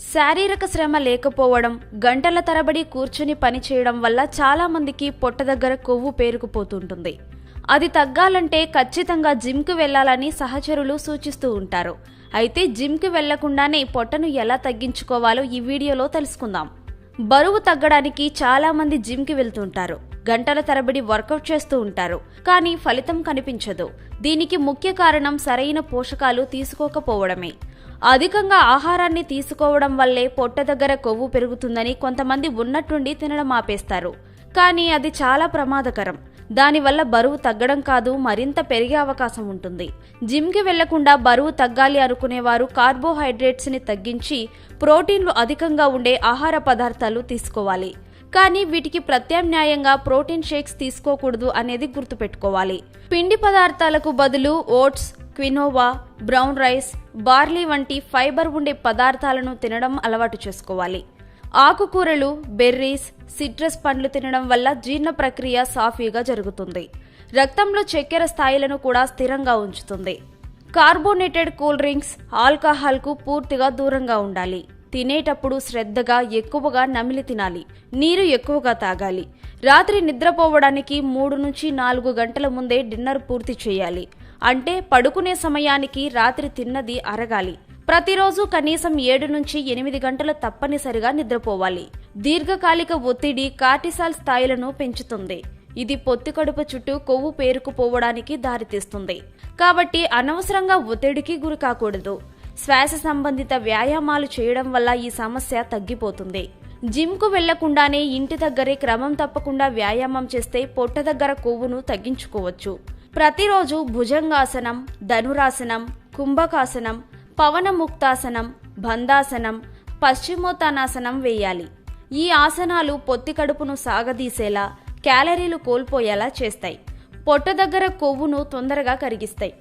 శారీరక శ్రమ లేకపోవడం గంటల తరబడి కూర్చుని పని చేయడం వల్ల చాలామందికి పొట్ట దగ్గర కొవ్వు పేరుకుపోతుంటుంది. అది తగ్గాలంటే ఖచ్చితంగా జిమ్కి వెళ్ళాలని సహచరులు సూచిస్తూ ఉంటారు. అయితే జిమ్కి వెళ్ళకుండానే పొట్టను ఎలా తగ్గించుకోవాలో ఈ వీడియోలో తెలుసుకుందాం. బరువు తగ్గడానికి చాలామంది జిమ్కి వెళ్తుంటారు. గంటల తరబడి వర్కౌట్ చేస్తూ ఉంటారు. కానీ ఫలితం కనిపించదు. దీనికి ముఖ్య కారణం సరైన పోషకాలు తీసుకోకపోవడమే. అధికంగా ఆహారాన్ని తీసుకోవడం వల్లే పొట్ట దగ్గర కొవ్వు పెరుగుతుందని కొంతమంది ఉన్నట్టుండి తినడం ఆపేస్తారు. కానీ అది చాలా ప్రమాదకరం. దానివల్ల బరువు తగ్గడం కాదు మరింత పెరిగే అవకాశం ఉంటుంది. జిమ్కి వెళ్ళకుండా బరువు తగ్గాలి అనుకునేవారు కార్బోహైడ్రేట్స్ని తగ్గించి ప్రోటీన్లు అధికంగా ఉండే ఆహార పదార్థాలు తీసుకోవాలి. కానీ వీటికి ప్రత్యామ్నాయంగా ప్రోటీన్ షేక్స్ తీసుకోకూడదు అనేది గుర్తుపెట్టుకోవాలి. పిండి పదార్థాలకు బదులు oats quinoa brown rice barley వంటి ఫైబర్ ఉండే పదార్థాలను తినడం అలవాటు చేసుకోవాలి. ఆకుకూరలు బెర్రీస్ సిట్రస్ పండ్లు తినడం వల్ల జీర్ణ ప్రక్రియ సాఫీగా జరుగుతుంది. రక్తంలో చక్కెర స్థాయిలను కూడా స్థిరంగా ఉంచుతుంది. కార్బోనేటెడ్ కూల్ డ్రింక్స్ ఆల్కహాల్కు పూర్తిగా దూరంగా ఉండాలి. తినేటప్పుడు శ్రద్ధగా ఎక్కువగా నమిలి తినాలి. నీరు ఎక్కువగా తాగాలి. రాత్రి నిద్రపోవడానికి మూడు నుంచి నాలుగు గంటల ముందే డిన్నర్ పూర్తి చేయాలి. అంటే పడుకునే సమయానికి రాత్రి తిన్నది అరగాలి. ప్రతిరోజు కనీసం ఏడు నుంచి ఎనిమిది గంటలు తప్పనిసరిగా నిద్రపోవాలి. దీర్ఘకాలిక ఒత్తిడి కార్టిసాల్ స్థాయిలను పెంచుతుంది. ఇది పొత్తి కడుపు చుట్టూ కొవ్వు పేరుకుపోవడానికి దారితీస్తుంది. కాబట్టి అనవసరంగా ఒత్తిడికి గురి కాకూడదు. శ్వాస సంబంధిత వ్యాయామాలు చేయడం వల్ల ఈ సమస్య తగ్గిపోతుంది. జిమ్కు వెళ్ళకుండానే ఇంటి దగ్గరే క్రమం తప్పకుండా వ్యాయామం చేస్తే పొట్ట దగ్గర కొవ్వును తగ్గించుకోవచ్చు. ప్రతిరోజు భుజంగాసనం ధనురాసనం కుంభకాసనం పవనముక్తాసనం బంధాసనం పశ్చిమోత్తానాసనం వేయాలి. ఈ ఆసనాలు పొత్తి కడుపును సాగదీసేలా క్యాలరీలు కోల్పోయేలా చేస్తాయి. పొట్ట దగ్గర కొవ్వును తొందరగా కరిగిస్తాయి.